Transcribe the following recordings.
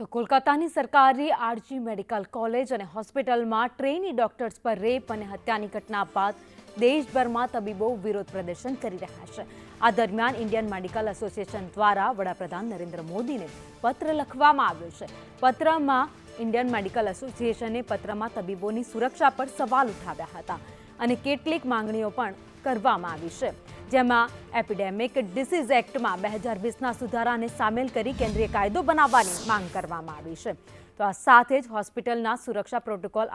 તો કોલકાતાની સરકારી R G medical college અને હોસ્પિટલમાં ટ્રેની ડોક્ટર્સ પર રેપ અને હત્યાની ઘટના બાદ દેશભરમાં તબીબો વિરોધ પ્રદર્શન કરી રહ્યા છે. આ દરમિયાન ઇન્ડિયન મેડિકલ એસોસિએશન દ્વારા વડાપ્રધાન નરેન્દ્ર મોદીને પત્ર લખવામાં આવ્યો છે. પત્રમાં ઇન્ડિયન મેડિકલ એસોસિએશને પત્રમાં તબીબોની સુરક્ષા પર સવાલ ઉઠાવ્યા હતા અને કેટલીક માંગણીઓ પણ કરવામાં આવી છે. જેમાં એપિડેમિક ડિસીઝ એક્ટમાં બે હજાર વીસના સુધારાને સામેલ કરી કેન્દ્રીય કાયદો બનાવવાની માંગ કરવામાં આવી છે. તો આ સાથે જ હોસ્પિટલના સુરક્ષા પ્રોટોકોલ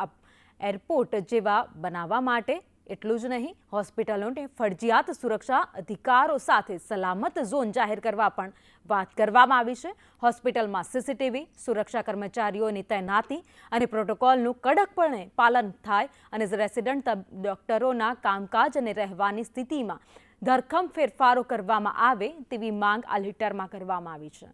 એરપોર્ટ જેવા બનાવવા માટે એટલું જ નહીં, હોસ્પિટલોને ફરજિયાત સુરક્ષા અધિકારો સાથે સલામત ઝોન જાહેર કરવા પણ વાત કરવામાં આવી છે. હોસ્પિટલમાં સીસીટીવી, સુરક્ષા કર્મચારીઓની તૈનાતી અને પ્રોટોકોલનું કડકપણે પાલન થાય અને રેસિડન્ટ ડોક્ટરોના કામકાજ અને રહેવાની સ્થિતિમાં ધરખમ ફેરફારો કરવામાં આવે તેવી માંગ આ લેટરમાં કરવામાં આવી છે.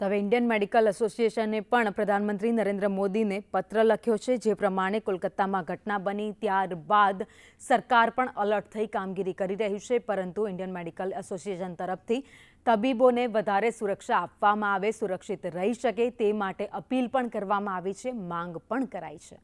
હવે ઇન્ડિયન મેડિકલ એસોસિએશને પણ પ્રધાનમંત્રી નરેન્દ્ર મોદીને પત્ર લખ્યો છે, જે પ્રમાણે કોલકાતામાં ઘટના બની ત્યારબાદ સરકાર પણ અલર્ટ થઈ કામગીરી કરી રહી છે, પરંતુ ઇન્ડિયન મેડિકલ એસોસિએશન તરફથી તબીબોને વધારે સુરક્ષા આપવામાં આવે, સુરક્ષિત રહી શકે તે માટે અપીલ પણ કરવામાં આવી છે, માંગ પણ કરાઈ છે.